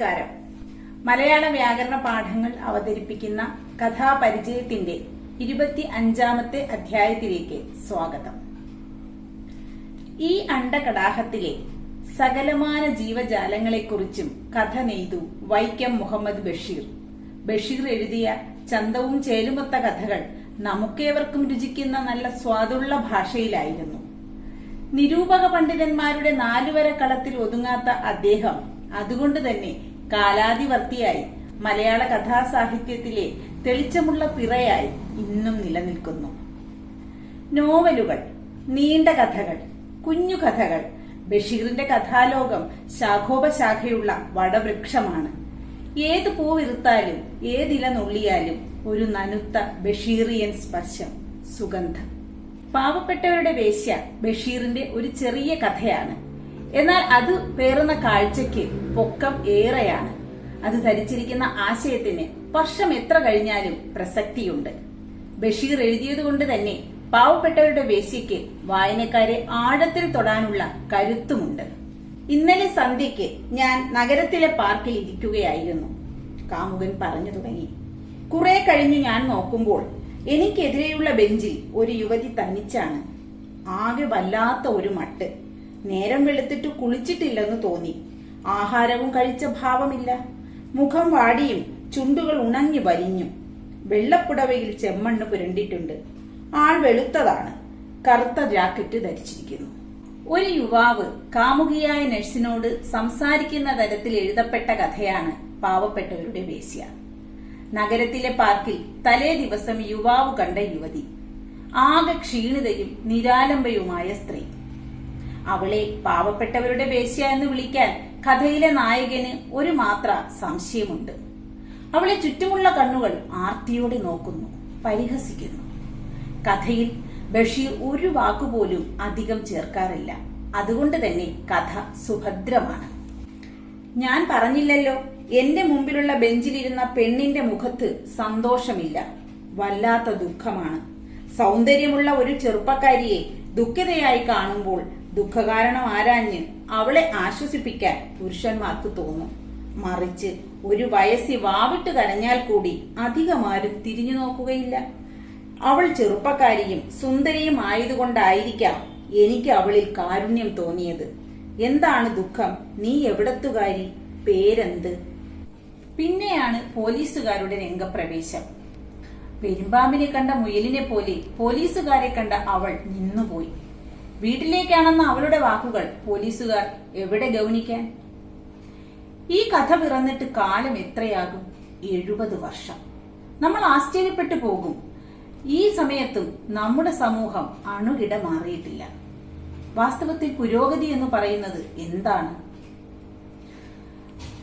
നമസ്കാരം മലയാള വ്യാകരണ പാഠങ്ങൾ അവതരിപ്പിക്കുന്ന കഥാപരിചയത്തിന്റെ ഇരുപത്തി അഞ്ചാമത്തെ അധ്യായത്തിലേക്ക് സ്വാഗതം. ഈ അണ്ടകടാഹത്തിലെ സകലമാന ജീവജാലങ്ങളെക്കുറിച്ചും കഥ നെയ്തു വൈക്കം മുഹമ്മദ് ബഷീർ. ബഷീർ എഴുതിയ ചന്തവും ചേലുമൊത്ത കഥകൾ നമുക്കേവർക്കും രുചിക്കുന്ന നല്ല സ്വാദുള്ള ഭാഷയിലായിരുന്നു. നിരൂപക പണ്ഡിതന്മാരുടെ നാലുവര കളത്തിൽ ഒതുങ്ങാത്ത അദ്ദേഹം അതുകൊണ്ട് തന്നെ കാലാതിവർത്തിയായി മലയാള കഥാസാഹിത്യത്തിലെ തെളിച്ചമുള്ള പിറയായി ഇന്നും നിലനിൽക്കുന്നു. നോവലുകൾ നീണ്ട കഥകൾ കുഞ്ഞു കഥകൾ ബഷീറിന്റെ കഥാലോകം ശാഖോപശാഖയുള്ള വടവൃക്ഷമാണ്. ഏത് പൂവിറുത്താലും ഏതില നുള്ളിയാലും ഒരു നനുത്ത ബഷീറിയൻ സ്പർശം സുഗന്ധം. പാവപ്പെട്ടവരുടെ വേശ്യ ബഷീറിന്റെ ഒരു ചെറിയ കഥയാണ്. എന്നാൽ അത് പേറുന്ന കാഴ്ചയ്ക്ക് പൊക്കം ഏറെയാണ്. അത് ധരിച്ചിരിക്കുന്ന ആശയത്തിന് വർഷം എത്ര കഴിഞ്ഞാലും പ്രസക്തിയുണ്ട്. ബഷീർ എഴുതിയതുകൊണ്ട് തന്നെ പാവപ്പെട്ടവരുടെ വേശ്യയ്ക്ക് വായനക്കാരെ ആഴത്തിൽ തൊടാനുള്ള കരുത്തുമുണ്ട്. ഇന്നലെ സന്ധ്യയ്ക്ക് ഞാൻ നഗരത്തിലെ പാർക്കിൽ ഇരിക്കുകയായിരുന്നു. കാമുകൻ പറഞ്ഞു തുടങ്ങി. കുറെ കഴിഞ്ഞ് ഞാൻ നോക്കുമ്പോൾ എനിക്കെതിരെയുള്ള ബെഞ്ചിൽ ഒരു യുവതി തനിച്ചാണ്. ആകെ വല്ലാത്ത ഒരു മട്ട്. നേരം വെളുത്തിട്ട് കുളിച്ചിട്ടില്ലെന്ന് തോന്നി. ആഹാരവും കഴിച്ച ഭാവമില്ല. മുഖം വാടിയും ചുണ്ടുകൾ ഉണങ്ങി വലിഞ്ഞു. വെള്ളപ്പുടവയിൽ ചെമ്മണ്ണ് പുരണ്ടിട്ടുണ്ട് ആൾ വെളുത്തതാണ്. കറുത്ത ജാക്കറ്റ് ധരിച്ചിരിക്കുന്നു. ഒരു യുവാവ് കാമുകിയായ നഴ്സിനോട് സംസാരിക്കുന്ന തരത്തിൽ എഴുതപ്പെട്ട കഥയാണ് പാവപ്പെട്ടവരുടെ വേശ്യ. നഗരത്തിലെ പാർക്കിൽ തലേ ദിവസം യുവാവ് കണ്ട യുവതി. ആകെ ക്ഷീണിതയും നിരാലംബയുമായ സ്ത്രീ. അവളെ പാവപ്പെട്ടവരുടെ വേശ്യ എന്ന് വിളിക്കാൻ കഥയിലെ നായകന് ഒരു മാത്ര സംശയമുണ്ട്. അവളെ ചുറ്റുമുള്ള കണ്ണുകൾ ആർത്തിയോടെ നോക്കുന്നു പരിഹസിക്കുന്നു. കഥയിൽ ബഷീർ ഒരു വാക്കുപോലും അധികം ചേർക്കാറില്ല. അതുകൊണ്ട് തന്നെ കഥ സുഭദ്രമാണ്. ഞാൻ പറഞ്ഞില്ലല്ലോ എന്റെ മുമ്പിലുള്ള ബെഞ്ചിലിരുന്ന പെണ്ണിന്റെ മുഖത്ത് സന്തോഷമില്ല. വല്ലാത്ത ദുഃഖമാണ്. സൗന്ദര്യമുള്ള ഒരു ചെറുപ്പക്കാരിയെ ദുഃഖിതയായി കാണുമ്പോൾ ദുഃഖകാരണം ആരാഞ്ഞ് അവളെ ആശ്വസിപ്പിക്കാൻ പുരുഷന്മാർക്ക് തോന്നും. മറിച്ച് ഒരു വയസ്സി വാവിട്ട് കരഞ്ഞാൽ കൂടി അധികമാരും തിരിഞ്ഞു നോക്കുകയില്ല. അവൾ ചെറുപ്പക്കാരിയും സുന്ദരിയും ആയതുകൊണ്ടായിരിക്കാം എനിക്ക് അവളിൽ കാരുണ്യം തോന്നിയത്. എന്താണ് ദുഃഖം? നീ എവിടത്തുകാരി? പേരെന്ത്? പിന്നെയാണ് പോലീസുകാരുടെ രംഗപ്രവേശം. പെരുമ്പാമ്പിനെ കണ്ട മുയലിനെ പോലെ പോലീസുകാരെ കണ്ട അവൾ നിന്നുപോയി. വീട്ടിലേക്കാണെന്ന അവളുടെ വാക്കുകൾ പോലീസുകാർ എവിടെ ഗൗനിക്കാൻ? ഈ കഥ പിറന്നിട്ട് കാലം എത്രയാകും? എഴുപത് വർഷം. നമ്മൾ ആശ്ചര്യപ്പെട്ടു പോകും. ഈ സമയത്തും നമ്മുടെ സമൂഹം അണുകിട മാറിയിട്ടില്ല. വാസ്തവത്തിൽ പുരോഗതി എന്ന് പറയുന്നത് എന്താണ്?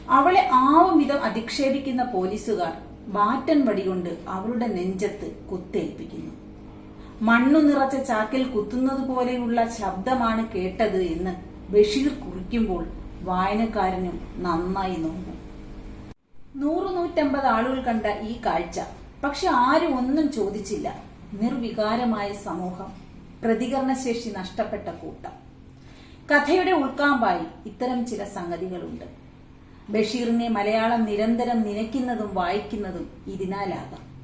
അവളെ ആവും വിധം അധിക്ഷേപിക്കുന്ന പോലീസുകാർ ബാറ്റൻ വടികൊണ്ട് അവളുടെ നെഞ്ചത്ത് കുത്തേൽപ്പിക്കുന്നു. മണ്ണു നിറച്ച ചാക്കിൽ കുത്തുന്നത് പോലെയുള്ള ശബ്ദമാണ് കേട്ടത് എന്ന് ബഷീർ കുറിക്കുമ്പോൾ വായനക്കാരനും നന്നായി നോക്കും. നൂറു നൂറ്റമ്പത് ആളുകൾ കണ്ട ഈ കാഴ്ച. പക്ഷെ ആരും ഒന്നും ചോദിച്ചില്ല. നിർവികാരമായ സമൂഹം പ്രതികരണശേഷി നഷ്ടപ്പെട്ട കൂട്ടം. കഥയുടെ ഉൾക്കാമ്പായി ഇത്തരം ചില സംഗതികളുണ്ട്. ബഷീറിനെ മലയാളം നിരന്തരം നിനയ്ക്കുന്നതും വായിക്കുന്നതും ഇതിനാലാകാം.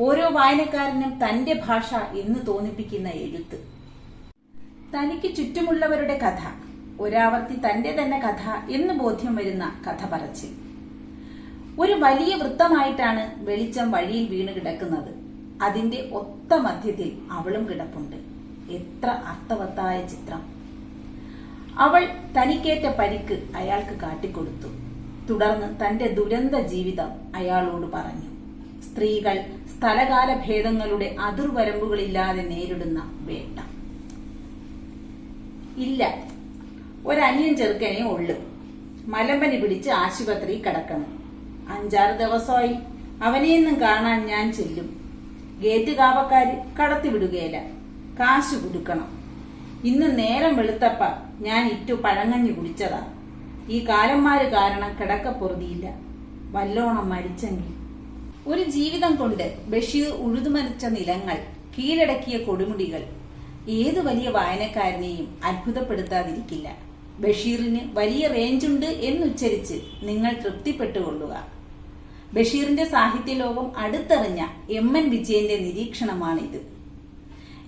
ഓരോ വായനക്കാരനും തന്റെ ഭാഷ എന്ന് തോന്നിപ്പിക്കുന്ന എഴുത്ത്. തനിക്ക് ചുറ്റുമുള്ളവരുടെ കഥ ഒരാവർത്തി തന്റെ തന്നെ കഥ എന്ന് ബോധ്യം വരുന്ന കഥ പറച്ചിൽ. ഒരു വലിയ വൃത്തമായിട്ടാണ് വെളിച്ചം വഴിയിൽ വീണ് കിടക്കുന്നത്. അതിന്റെ ഒത്ത മധ്യത്തിൽ അവളും കിടപ്പുണ്ട്. എത്ര അർത്ഥവത്തായ ചിത്രം. അവൾ തനിക്കേറ്റ പരിക്ക് അയാൾക്ക് കാട്ടിക്കൊടുത്തു. തുടർന്ന് തന്റെ ദുരന്ത ജീവിതം അയാളോട് പറഞ്ഞു. സ്ത്രീകൾ സ്ഥലകാല ഭേദങ്ങളുടെ അതിർവരമ്പുകളില്ലാതെ നേരിടുന്ന വേട്ട. ഇല്ല. ഒരനിയൻ ചെറുക്കനെ ഉള്ളു. മലമ്പനി പിടിച്ച് ആശുപത്രി കടക്കണം. അഞ്ചാറ് ദിവസമായി അവനെയൊന്നും കാണാൻ ഞാൻ ചെല്ലും. ഗേറ്റ് കാവക്കാർ കടത്തിവിടുകയില്ല കാശ് കൊടുക്കണം ഇന്ന് നേരം വെളുത്തപ്പ ഞാൻ ഇറ്റു പഴങ്ങഞ്ഞു കുടിച്ചതാ. ഈ കാലന്മാര് കാരണം കിടക്കപ്പൊറുതിയില്ല. വല്ലോണം മരിച്ചെങ്കിൽ ഒരു ജീവിതം കൊണ്ട് ബഷീർ ഉഴുതുമരിച്ച നിലങ്ങൾ കീഴടക്കിയ കൊടുമുടികൾ ഏതു വലിയ വായനക്കാരനെയും അത്ഭുതപ്പെടുത്താതിരിക്കില്ല. ബഷീറിന് വലിയ റേഞ്ചുണ്ട് എന്നുച്ചരിച്ച് നിങ്ങൾ തൃപ്തിപ്പെട്ടുകൊള്ളുക. ബഷീറിന്റെ സാഹിത്യലോകം അടുത്തറിഞ്ഞ എം എൻ വിജയന്റെ നിരീക്ഷണമാണിത്.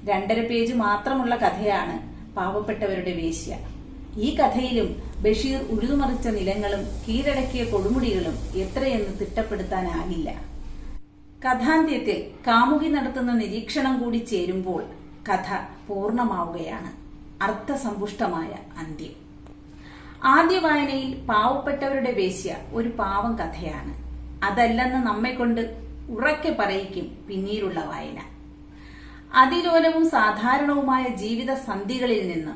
രണ്ടര പേജ് മാത്രമുള്ള കഥയാണ് പാവപ്പെട്ടവരുടെ വേശ്യ. ഈ കഥയിലും ബഷീർ ഉഴുതുമറിച്ച നിലങ്ങളും കീഴടക്കിയ കൊടുമുടികളും എത്രയെന്ന് തിട്ടപ്പെടുത്താനാകില്ല. കഥാന്ത്യത്തിൽ കാമുകി നടത്തുന്ന നിരീക്ഷണം കൂടി ചേരുമ്പോൾ കഥ പൂർണമാവുകയാണ്. അർത്ഥസമ്പുഷ്ടമായ അന്ത്യം. ആദ്യ വായനയിൽ പാവപ്പെട്ടവരുടെ വേശ്യ ഒരു പാവം കഥയാണ്. അതല്ലെന്ന് നമ്മെ കൊണ്ട് ഉറക്കെ പറയിക്കും പിന്നീടുള്ള വായന. അതിലോലവും സാധാരണവുമായ ജീവിത സന്ധികളിൽ നിന്ന്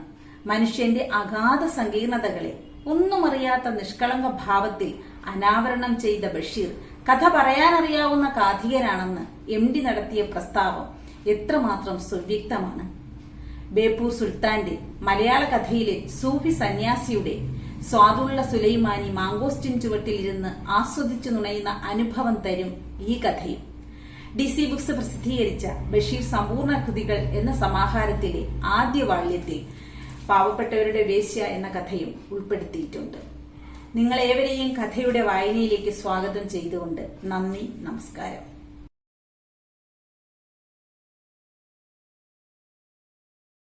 മനുഷ്യന്റെ അഗാധ സങ്കീർണതകളെ ഒന്നുമറിയാത്ത നിഷ്കളങ്ക ഭാവത്തിൽ അനാവരണം ചെയ്ത ബഷീർ കഥ പറയാനറിയാവുന്ന കാഥികരാണെന്ന് എം ഡി നടത്തിയ പ്രസ്താവം എത്രമാത്രം സുവ്യക്തമാണ്. ബേപ്പൂർ സുൽത്താന്റെ മലയാള കഥയിലെ സൂഫി സന്യാസിയുടെ സ്വാദുള്ള സുലൈമാനി മാങ്കോസ്റ്റിൻ ചുവട്ടിലിരുന്ന് ആസ്വദിച്ചു നുണയുന്ന അനുഭവം തരും ഈ കഥയും. ഡി സി ബുക്സ് പ്രസിദ്ധീകരിച്ച ബഷീർ സമ്പൂർണ കൃതികൾ എന്ന സമാഹാരത്തിലെ ആദ്യ വാള്യത്തിൽ പാവപ്പെട്ടവരുടെ വേശ്യ എന്ന കഥയും ഉൾപ്പെടുത്തിയിട്ടുണ്ട്. നിങ്ങളേവരെയും കഥയുടെ വായനയിലേക്ക് സ്വാഗതം ചെയ്തുകൊണ്ട് നന്ദി നമസ്കാരം.